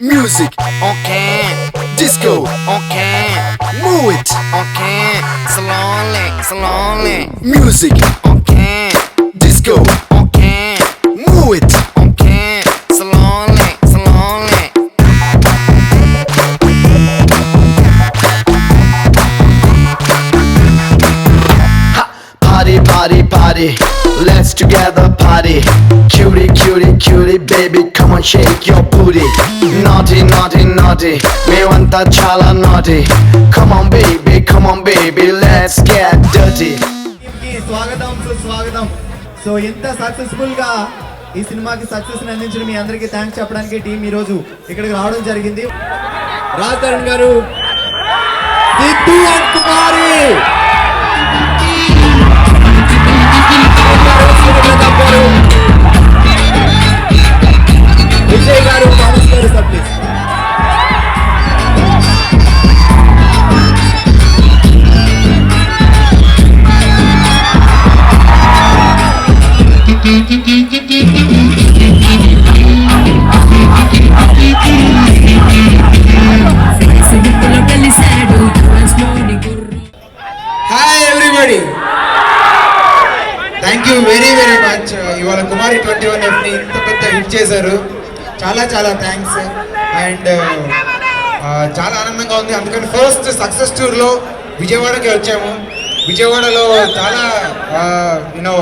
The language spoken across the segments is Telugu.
Music can, disco can, move it can, slowly, slowly. Music can, disco Cutie, cutie, baby, come on, shake your booty. Naughty, naughty, naughty. మేమంతా చాలా naughty. Come on, baby, come on, baby, let's get dirty. కి స్వాగతం సుస్వాగతం సో ఇంత సక్సెస్ఫుల్గా ఈ సినిమాకి సక్సెస్ అందించిన మీ అందరికీ థ్యాంక్స్ చెప్పడానికి టీం ఈ రోజు ఇక్కడికి రావడం జరిగింది రాజ్ తరుణ్ గారు Siddhu and Kumari Vijay garu Thomas garu sir please hi everybody thank you very very much ఇవాళ కుమారి ట్వంటీ వన్ ఎఫ్ని ఇంత పెద్ద హిట్ చేశారు. చాలా చాలా థ్యాంక్స్ అండ్ uh, uh, చాలా ఆనందంగా ఉంది. అందుకని ఫస్ట్ సక్సెస్ టూర్లో విజయవాడకి వచ్చాము. విజయవాడలో చాలా uh, యూనో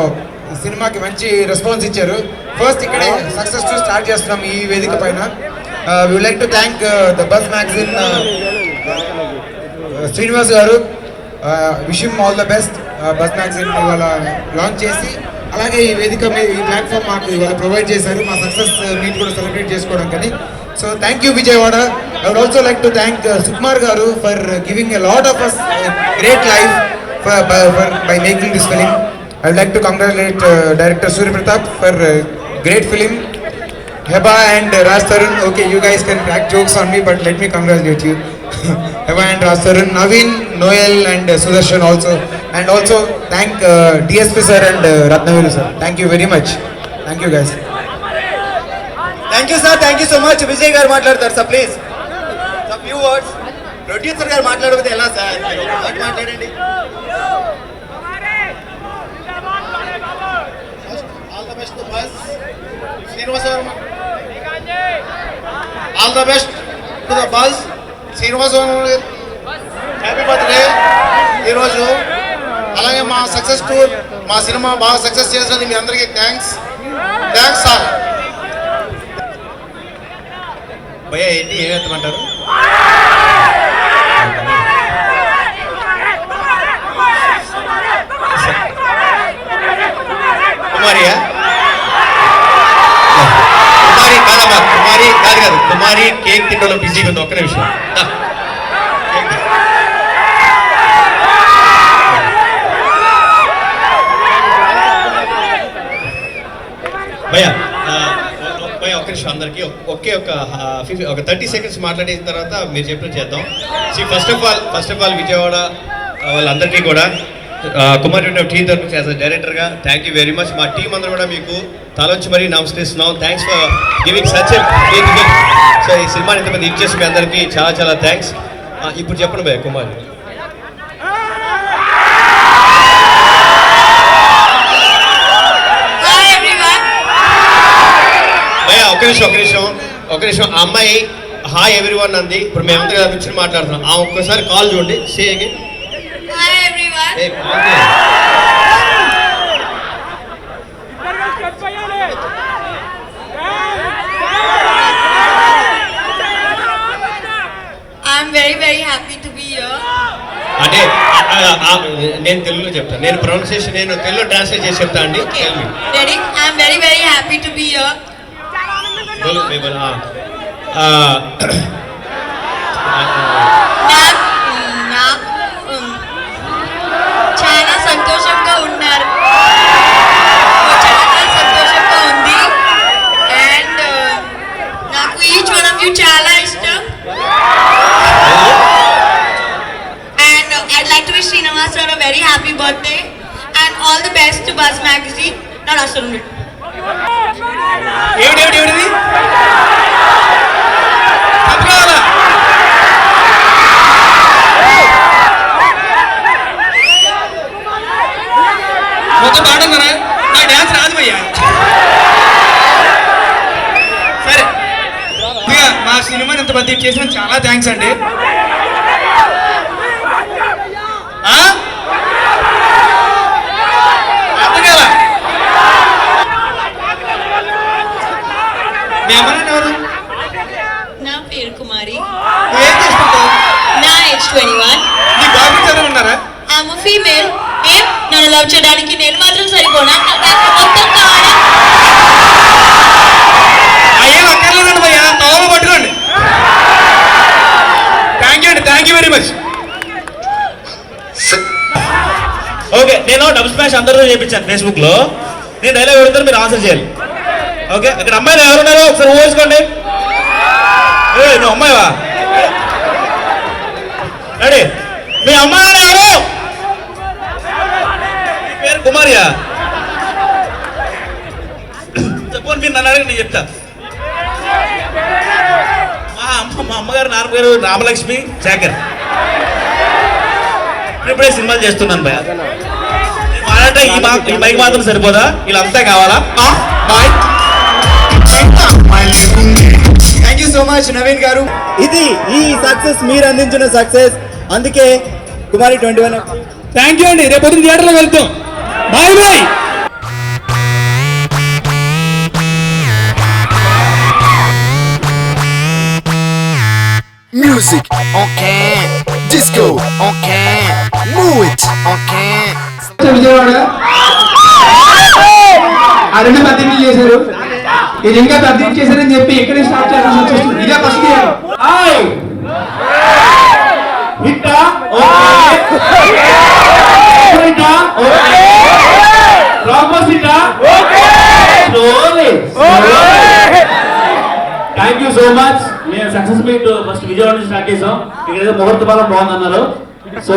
సినిమాకి మంచి రెస్పాన్స్ ఇచ్చారు. ఫస్ట్ ఇక్కడే సక్సెస్ టూర్ స్టార్ట్ చేస్తున్నాం ఈ వేదిక పైన. We like to thank the bus magazine Srinivas garu. విషయం all the best bus magazine ఇవాళ లాంచ్ చేసి అలాగే ఈ వేదిక మీద ఈ ప్లాట్ఫామ్ మాకు ఇవాళ ప్రొవైడ్ చేశారు. మా సక్సెస్ మీట్ uh, కూడా సెలబ్రేట్ చేసుకోవడం కానీ. So thank you Vijayawada I would also like to thank Sukumar garu for giving a lot of us great life for by making this film I would like to congratulate director Surya Pratap for great film Heba and Raj Tarun, okay, you guys can crack jokes on me, but let me congratulate you. Heba and Raj sir Naveen, Noel and uh, Sudarshan also. And also thank uh, DSP sir and uh, Ratnaveru sir. Thank you very much. Thank you guys. Thank you sir thank you so much Vijay garu మాట్లాడతారు sir please sir few words producer garu మాట్లాడకపోతే ఎలా సార్ మీరు ఒక మాట మాట్లాడండి all the best bus Srinivasa all the best to the bus Srinivasa happy birthday ఈరోజు. అలాగే మా సక్సెస్ టూర్ మా సినిమా బాగా సక్సెస్ చేసినది మీ అందరికీ థ్యాంక్స్ థ్యాంక్స్ సార్ భయ ఏంటి ఏం ఎత్తమంటారు కుమారియా కుమారి కాదమ్మా కుమారి కాదు కాదు కుమారి కేక్ ఉంది ఒక్క నిమిషం. భయ్య ఒక్క నిమిషం అందరికి. ఒకే ఒక ఫిఫ్టీ ఒక థర్టీ సెకండ్స్ మాట్లాడిన తర్వాత మీరు చెప్పిన చేద్దాం. See first of all first of all Vijayawada వాళ్ళందరికీ కూడా కుమార్ టీం తరఫు యాజ్ డైరెక్టర్గా థ్యాంక్ యూ వెరీ మచ్ మా టీం అందరూ కూడా మీకు తలొచ్చి మరీ నమస్కరిస్తున్నాం. Thanks for giving such so ఈ సినిమాని ఇంతమంది ఇచ్చేసి మీ అందరికీ చాలా చాలా థ్యాంక్స్ ఇప్పుడు చెప్పండి భయ్య కుమార్. భయ్య ఒక నిమిషం ఒక నిమిషం ఒక నిమిషం. ఆ అమ్మాయి హాయ్ ఎవ్రీ వన్ అంది. ఇప్పుడు మేమంతా కదా కూర్చొని మాట్లాడుతున్నాం. ఆ ఒక్కసారి కాల్ చూడండి. Say very very happy to be here అంటే నేను తెలుగులో చెప్తాను నేను ప్రొనౌన్సియేషన్ నేను తెలుగు ట్రాన్స్లేట్ చేసి చెప్తా అండి. Ready I'm very very happy to be here చాలా సంతోషంగా ఉన్నారు. Oh, చాలా సంతోషంగా ఉంది. అండ్ uh, నాకు ఈ చాలా ఇష్టం. And uh, I'd like to wish Srinivas sir a very happy birthday and all the best to Buzz Magazine. Not Asundu. ఏమిటి పెద్ద చేసిన చాలా థ్యాంక్స్ అండి. నా పేరు కుమారి. నా ఏజ్ ట్వంటీ వన్ ఉన్నారా ఫీమేల్ ఏం నన్ను లవ్ చేయడానికి నేను మాత్రం సరిపోనా? స్మాష్ అందరితో చేయించాను ఫేస్బుక్లో నేను డైలాగ్ పెడతాను మీరు ఆన్సర్ చేయాలి. ఓకే ఇక్కడ అమ్మాయిలు ఎవరున్నారో ఒకసారి ఊహించుకోండి. నువ్వు అమ్మాయివా? రెడీ మీ అమ్మాయి ఎవరు? మీ పేరు కుమారియా? చెప్పండి మీరు నన్ను అడగండి నేను చెప్తా. మా అమ్మ మా అమ్మగారు నాన్న పేరు రామలక్ష్మి శాఖర్ ఇప్పుడే సినిమాలు చేస్తున్నాను భయ మాట్లాడితే ఈ మా ఈ మైక్ మాత్రం సరిపోదా? వీళ్ళంతా కావాలా? Bye. Thank you so much Naveen garu. ఇది ఈ సక్సెస్ మీరు అందించిన సక్సెస్. అందుకే Kumari twenty one. Thank you అండి. రేపు పొద్దున్న థియేటర్లో వెళ్తాం. Bye bye Music can, disco can, move it. Vijayawada? ఆ రెండు చేశారు. ఇది ఇంకా పద్ధతి చేశారని చెప్పి ఎక్కడ స్టార్ట్ చేయాల్సి వచ్చేస్తుంది ఇదే first slowly thank you so much మేము సక్సెస్ మీట్ ఫస్ట్ విజయవాడ నుంచి స్టార్ట్ చేసాం. ఇక్కడ ముహూర్త బలం బాగుందన్నారు. So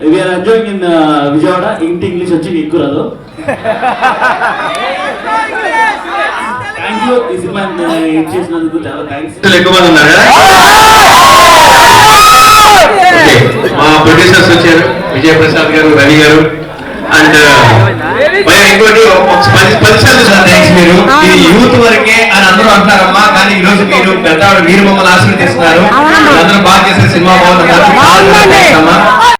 we're enjoying in Vijayawada ఇంటి ఇంగ్లీష్ వచ్చి ఎక్కువ రాదు. థ్యాంక్ యూ ఈ సినిమా చాలా థ్యాంక్స్ ఎక్కువ. మా ప్రొడ్యూసర్స్ వచ్చారు. విజయప్రసాద్ గారు రవి గారు. అండ్ ఇంకోటి ఒక పది పది సార్లు సార్ థ్యాంక్స్ మీరు. ఇది యూత్ వరకే అని అందరూ అంటున్నారమ్మా. కానీ ఈ రోజు మీరు పెద్దవాడు మీరు మమ్మల్ని ఆశీర్వదిస్తున్నారు. అందరూ బాగా చేసిన సినిమా బాగుందన్నారు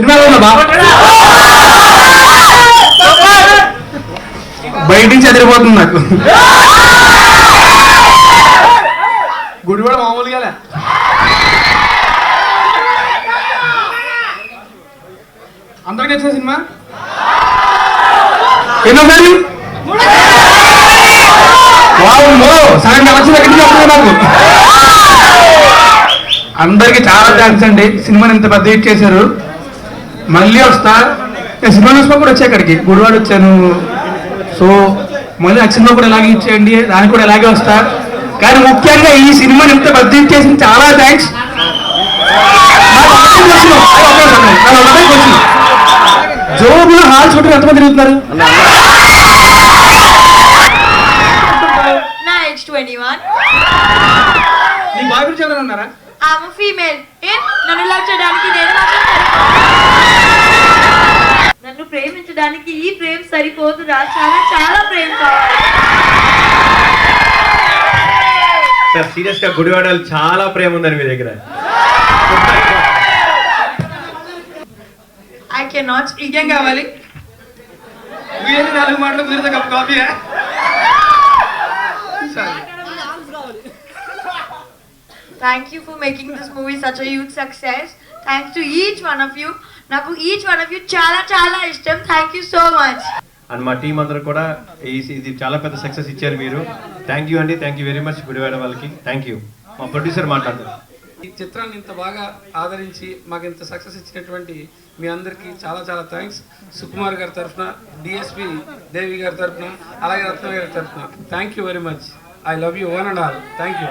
సినిమా బయట నుంచి అదిరిపోతుంది నాకు. గుడి కూడా మామూలుగా అందరికి నచ్చిన సినిమా? ఎన్నోసారి సగం నచ్చింది ఎక్కడి నుంచి నాకు? అందరికి చాలా థ్యాంక్స్ అండి. సినిమాని ఇంత పెద్ద హిట్ చేశారు. మళ్ళీ వస్తా? నేను సినిమా చూసినా కూడా వచ్చా ఇక్కడికి. గుడివాడ వచ్చాను. సో మళ్ళీ సినిమా కూడా ఇలాగే ఇచ్చేయండి దానికి కూడా ఇలాగే వస్తా. కానీ ముఖ్యంగా ఈ సినిమాని ఇంత హిట్ చేసింది చాలా థ్యాంక్స్ జోబులో హాల్ చుట్టూ ఎంతమంది తిరుగుతున్నారు? నా బాయ్ గురించి ఎవరైనా ఉన్నారా? ఐఎమ్ ఫీమేల్ ఏం? నన్ను లవ్ చేయడానికి నేను మాత్రం సరిపోనా? నన్ను ప్రేమించడానికి ఈ ప్రేమ సరిపోదురా చాలా చాలా ప్రేమ కావాలి. సార్ సీరియస్గా గుడివాడలు చాలా ప్రేమ ఉందని మీ దగ్గర. ఐ కెన్ నాట్ ఇంకేం కావాలి? మీరు నాలుగు మాటలు కుదిరితే cup coffee thank you for making this movie such huge success thanks to each one of you నాకు ఈచ్ వన్ ఆఫ్ యూ చాలా చాలా ఇష్టం. Thank you so much and మా టీం అందరూ కూడా ఈ ఇది చాలా పెద్ద సక్సెస్ ఇచ్చారు మీరు. థ్యాంక్ యూ అండి. Thank you very much Gudivada వాళ్ళకి. థ్యాంక్ యూ మా ప్రొడ్యూసర్ మాట్లాడతారు ఈ చిత్రాన్ని ఇంత బాగా ఆదరించి మాకు ఇంత సక్సెస్ ఇచ్చినటువంటి మీ అందరికీ చాలా చాలా థ్యాంక్స్ సుకుమార్ గారి తరఫున డిఎస్పి దేవి గారి తరఫున అలాగే రత్న గారి తరఫున. Thank you very much I love you one and all thank you